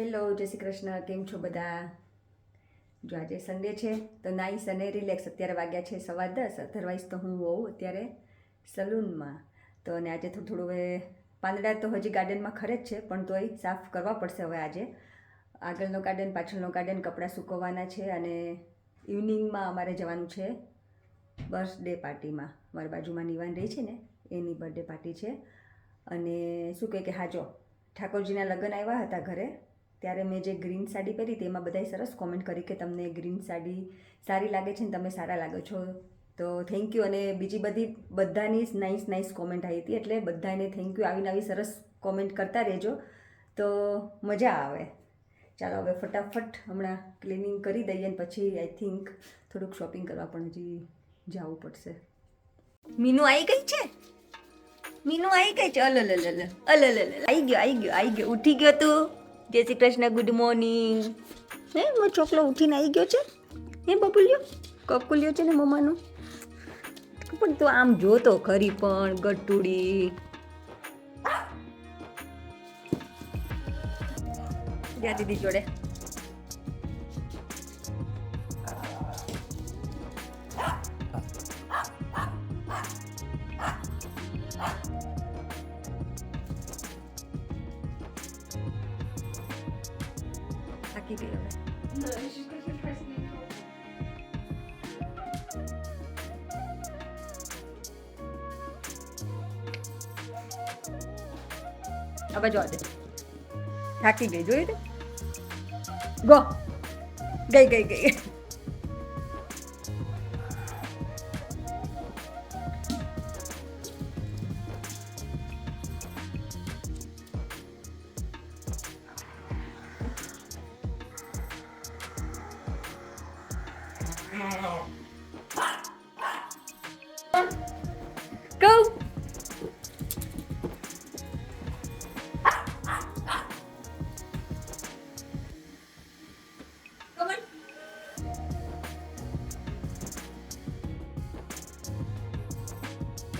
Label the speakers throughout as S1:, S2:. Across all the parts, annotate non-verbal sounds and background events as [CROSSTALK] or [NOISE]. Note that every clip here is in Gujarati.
S1: હેલો, જય શ્રી કૃષ્ણ. કેમ છો બધા? જો આજે સન્ડે છે, તો નાઈસ અને રિલેક્સ અત્યારે વાગ્યા છે સવા દસ. અધરવાઇઝ તો હું હોઉં અત્યારે સલૂનમાં તો અને આજે થોડું થોડું હવે પાંદડા તો હજી ગાર્ડનમાં ખરે જ છે, પણ તોય સાફ કરવા પડશે હવે આજે. આગળનો ગાર્ડન પાછળનો ગાર્ડન કપડાં સૂકવવાના છે અને ઇવનિંગમાં અમારે જવાનું છે બર્થડે પાર્ટીમાં મારી બાજુમાં નિવાન રહી છે ને, એની બર્થડે પાર્ટી છે. અને શું કહે કે હા, જો, ઠાકોરજીના લગ્ન આવ્યા હતા ઘરે. ત્યારે મેં જે ગ્રીન સાડી પહેરી તેમાં બધાએ સરસ કોમેન્ટ કરી કે તમને ગ્રીન સાડી સારી લાગે છે ને તમે સારા લાગો છો તો થેન્ક યુ અને બીજી બધી બધાની નાઇસ નાઇસ કોમેન્ટ આવી હતી એટલે બધાને થેન્ક યુ આવીને આવી સરસ કોમેન્ટ કરતા રહેજો તો મજા આવે ચાલો હવે ફટાફટ હમણાં ક્લિનિંગ કરી દઈએ અને પછી આઈ થિંક થોડુંક શોપિંગ કરવા પણ હજી જવું પડશે મીનુ આવી ગઈ છે મીનુ આવી ગઈ છે અલ અલ અલ અલ અલ અલ આવી ગયો આવી ગયો આવી ગયો ઉઠી ગયો તું જય શ્રી કૃષ્ણ ગુડ મોર્નિંગ હે, મો છોકરો ઉઠીને આવી ગયો છે? હે, બબુલ્યો? કકુલ્યો છે ને મમ્માનું? પણ તું આમ જોતો ખરી પણ, ગટુડી. જા દીદી જોડે. હવે જો દે થાકી ગઈ જોઈ તે? ગો. ગઈ ગઈ ગઈ.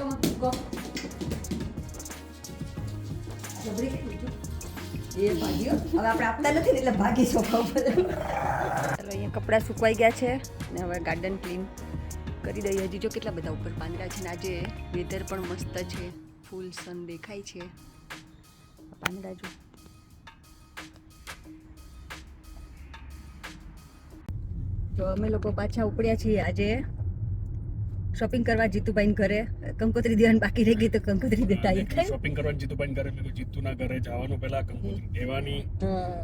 S1: Come on, go. જબરી કેટલી એ ભાગ્યો? હવે આપણે આપતા નથી ને એટલે ભાગી સોફા ઉપર. અહીંયા કપડાં સુકવાઈ ગયા છે ને હવે ગાર્ડન ક્લીન કરી દઈએ. હજી જો કેટલા બધા ઉપર પાંદડા છે ને આજે વેધર પણ મસ્ત છે. ફૂલ સન દેખાય છે. પાંદડા જો. તો અમે લોકો પાછા ઉપડ્યા છીએ આજે. શોપિંગ કરવા જીતુભાઈ ઘરે. કંકોત્રી દેવાની બાકી રહી ગઈ તો કંકોત્રી દેતા આવીએ
S2: શોપિંગ કરવા જીતુ ઘરે એટલે જીતુના ઘરે જવાનું પહેલા કંકોત્રી દેવાની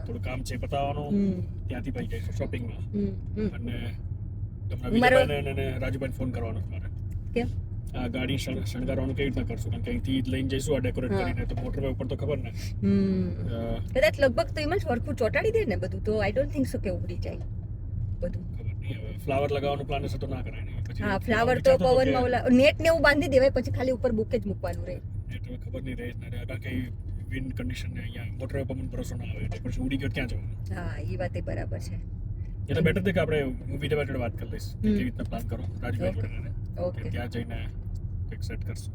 S2: થોડું કામ છે પતાવવાનું ત્યાંથી પછી જઈશું શોપિંગમાં. અને તમને અને રાજુભાઈને ફોન કરવાનો મારે.
S1: કેમ?
S2: આ ગાડી શણ- શણગારવાનું કેવી રીતના કરશું? કારણ કે અહીંથી લઈને જઈશું આ ડેકોરેટ કરીને તો મોટરવે ઉપર તો ખબર ને.
S1: કદાચ લગભગ તો એમાં જ હરખું ચોટાડી દે ને બધું તો આઈ ડોન્ટ થિંક સો કે ઉગડી જાય બધું.
S2: ફ્લાવર લગાવવાનું પ્લાન હશે તો ના કરાય નહીં
S1: હા ફ્લાવર તો પવનમાં નેટ ને એવું બાંધી દેવાય પછી ખાલી ઉપર બુકે જ મૂકવાનું રહે.
S2: હવે ખબર નહીં રહે ને કારણ કે વિન્ડ કન્ડિશન ને અહીંયા મોટર પવન ભરોસો ના આવે એટલે પછી ઉડી ગયો ક્યાં જવાનું?
S1: હા એ વાત એ બરાબર છે.
S2: એટલે બેટર છે કે આપણે વિજયભાઈ જોડે વાત કરી લઈશ કે કેવી રીતના પ્લાન કરો રાજુભાઈ. જોડે
S1: ઓકે
S2: ત્યાં જઈને કંઈક સેટ કરશું.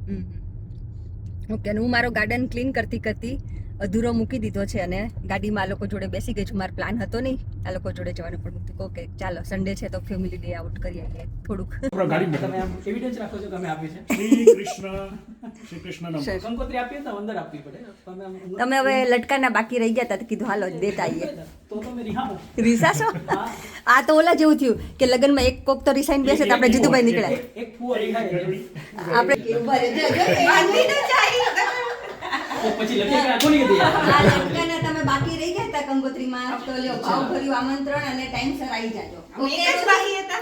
S1: ઓકે અને હું મારો ગાર્ડન ક્લીન કરતી કરતી અધૂરો મૂકી દીધો છે અને ગાડીમાં આ લોકો જોડે બેસી ગઈ છું. મારો પ્લાન હતો નહીં. આ લોકો જોડે જવાનું પણ હું ઓકે ચાલો સન્ડે છે તો ફેમિલી ડે આઉટ કરી આવીએ થોડુંક.
S3: તમે આમ એવિડન્સ રાખો છો કે અમે આપી છે
S2: શ્રી કૃષ્ણ. શ્રી કૃષ્ણ.
S3: કંકોત્રી આપીએ તો અંદર આપવી પડે. તમે
S1: હવે લટકાના બાકી રહી ગયા હતા તો કીધું હાલો દેતા આવીએ.
S3: તો તમે રિહામો
S1: રીસા છો આ તો ઓલા જેવું થયું કે લગ્નમાં એક કોક તો રિસાઈન બેસે તો આપણે જીતુભાઈ નીકળ્યા
S3: એક ફુવા તો પછી લખી કે આખો નહીં
S1: આ લટકાના તમે બાકી રહી ગયા હતા કંકોત્રીમાં તો લ્યો ભાવભર્યું આમંત્રણ અને ટાઈમસર આવી જાજો.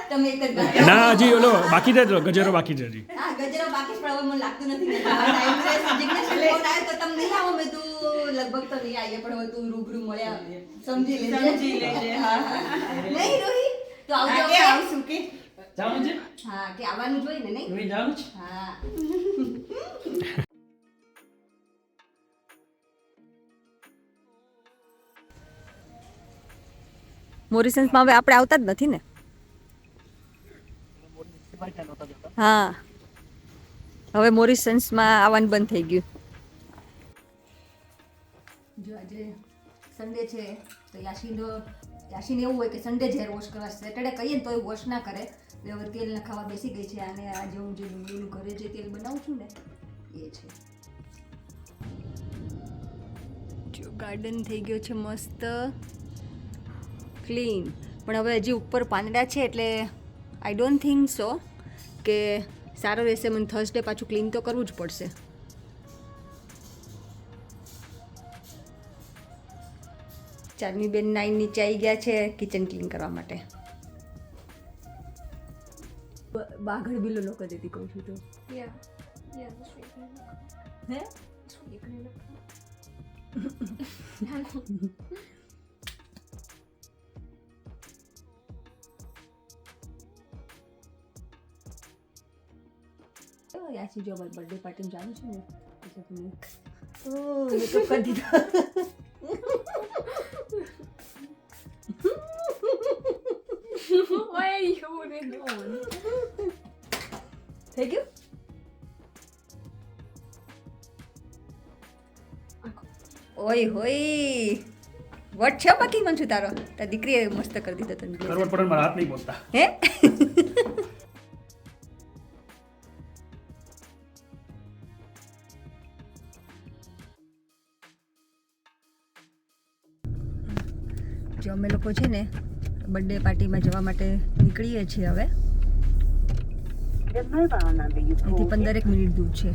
S1: તમે એક જ બાકી
S2: ના હજી ઓલો બાકી છે બાકી છે હજી.
S1: હા ગજરો બાકી જ પણ મને લાગતું નથી કે છે. જિજ્ઞેશ ફોન આવ્યો તો તમે નહીં આવો મેં તું લગભગ તો નહીં આવીએ પણ હવે તું રૂબરૂ મળ્યા સમજી લેજે.
S4: સમજી લેજે.
S1: હા, હા. નહીં રોહી? તો આવજો
S4: આવશું કે?
S3: જવાનું છે?
S1: હા કે આવવાનું જોઈએ ને નહીં?
S3: જવાનું છે?
S1: હા. મોરિસન્સમાં હવે આપણે આવતા જ નથી ને? હા. હવે મોરિસન્સમાં આવવાનું બંધ થઈ ગયું. જો આજે સન્ડે છે, તો યાશીનો યાશીને એવું હોય કે સન્ડે જ વોશ કરવા સેટરડે કહીએ ને તોય વોશ ના કરે. એટલે હવે તેલ નખાવા બેસી ગઈ છે, અને આજે હું જે ડુંગળીનું ઘરે જે તેલ બનાવું છું ને, એ છે. જો ગાર્ડન થઈ ગયો છે મસ્ત. ક્લીન પણ હવે હજી ઉપર પાંદડા છે એટલે આઈ ડોન્ટ થિંક સો કે સારો રહેશે. મને થર્સડે પાછું ક્લીન તો કરવું જ પડશે. ચારની બેન નાઈન નીચે આવી ગયા છે કિચન ક્લીન કરવા માટે. બાઘડ બિલો લોકો જતી કહું છું તો. હે? [LAUGHS] [LAUGHS] યાસી જો અમારી બર્થડે પાર્ટી જાણું છું ને એટલે તમે મેકઅપ કરી દીધો.
S4: Why are you on?
S1: થઈ ગયું? ઓય હોય વટ છે બાકી મન છું તારો તારી દીકરીએ મસ્ત કરી દીધો તને.
S2: કરવટ પડે મારા હાથ નહીં બોલતા.
S1: હે? જો અમે લોકો છે ને બર્થડે પાર્ટીમાં જવા માટે નીકળીએ છીએ હવે. અહીંથી પંદરેક મિનિટ દૂર છે.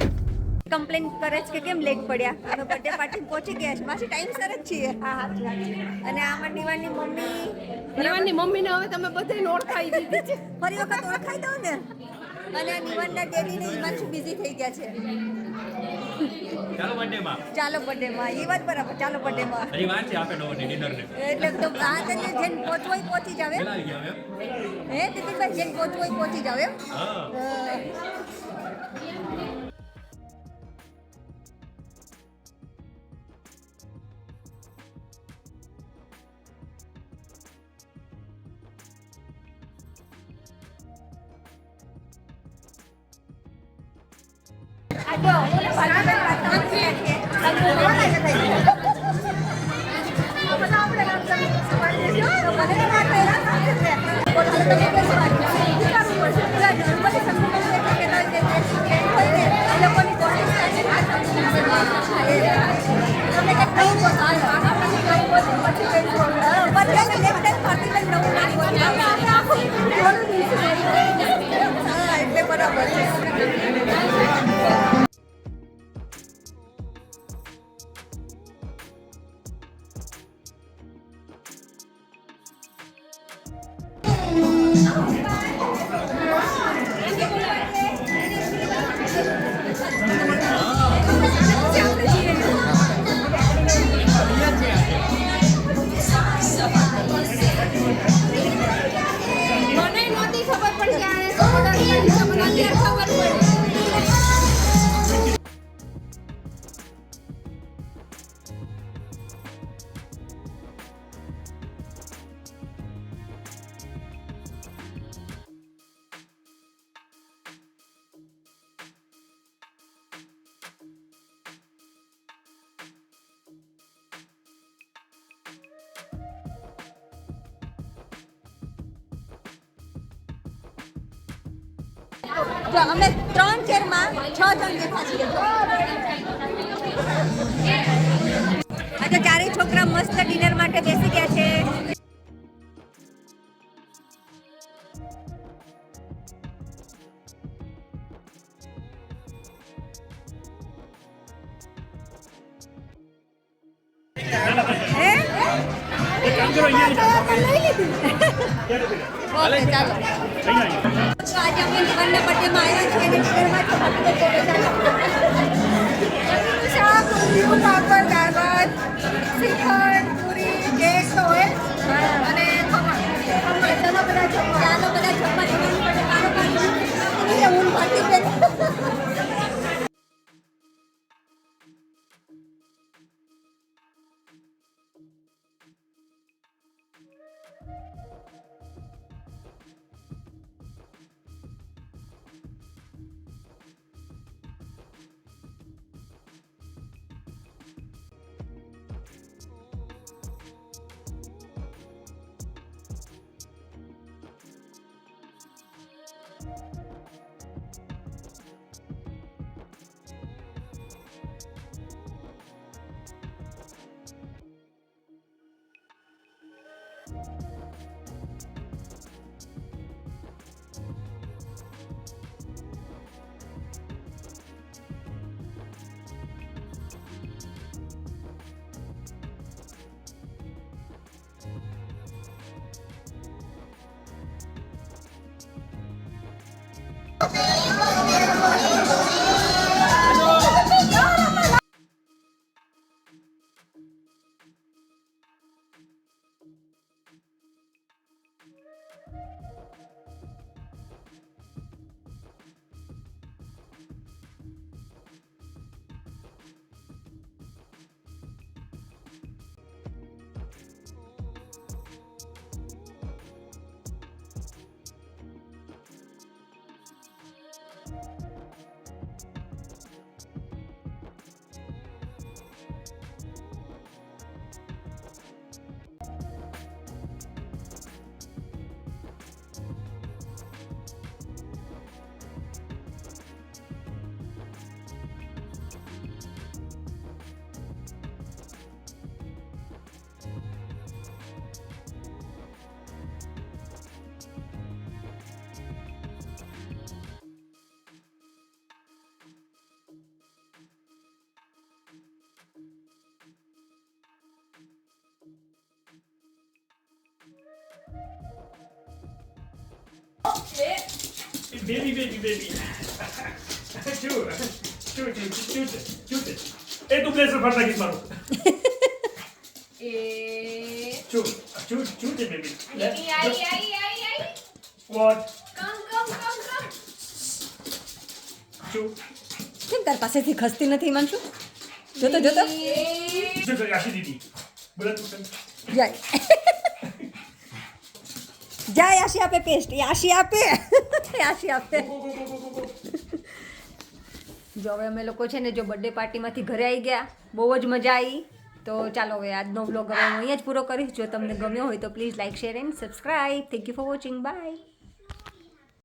S1: કમ્પ્લેન કરે છે કે કેમ લેટ પડ્યા? અમે બર્થડે પાર્ટી પહોંચી ગયા છે માસી ટાઈમ સર જ છીએ. હા હા અને આમાં દીવાની મમ્મી
S4: નિવાનની મમ્મીને હવે તમે બધાને ઓળખાઈ દીધી છે.
S1: ફરી વખત ઓળખાઈ દો ને. અને આ નિવાનના ડેડી ને હિમાંશુ બિઝી થઈ ગયા છે.
S5: ચાલો બર્થડે માં.
S1: ચાલો બર્થડે માં. એ વાત બરાબર ચાલો બર્થડે માં.
S5: અરે વાત છે આપે નવો ડિનર ને.
S1: એટલે તો આ તો જે પહોંચવું પહોંચી જાવ હે દીદીભાઈ જેને પહોંચવું પહોંચી જાવ
S5: હા.
S1: જો અમે ત્રણ ચેરમાં છ જણ બેઠા છીએ. આજે ચારેય છોકરા મસ્ત ડિનર માટે બેસી ગયા છે. બધા જમવા જવાનું પડે કારો કારો હું ભરતી બેન
S2: બેબી બેબી બેબી શું શું શું શું છે શું છે એ તું પ્લેસર ફાટ નાખીશ મારું
S4: એ
S2: શું શું શું છે baby
S4: baby I I I I
S2: what
S4: come come come come
S2: શું
S1: કેમ તાર પાસેથી ખસતી નથી હિમાંશુ જોતો જોતો
S2: શું છે આશી દીદી બોલા તું કેમ?
S1: જાય જાય આશી આપે પેસ્ટ એ આપે આશી આપે. જો હવે અમે લોકો છે ને જો બર્થડે પાર્ટીમાંથી ઘરે આવી ગયા. બહુ જ મજા આવી તો ચાલો હવે આજનો બ્લોગ હવે હું અહીંયા જ પૂરો કરીશ. જો તમને ગમ્યો હોય તો please like share and subscribe thank you for watching bye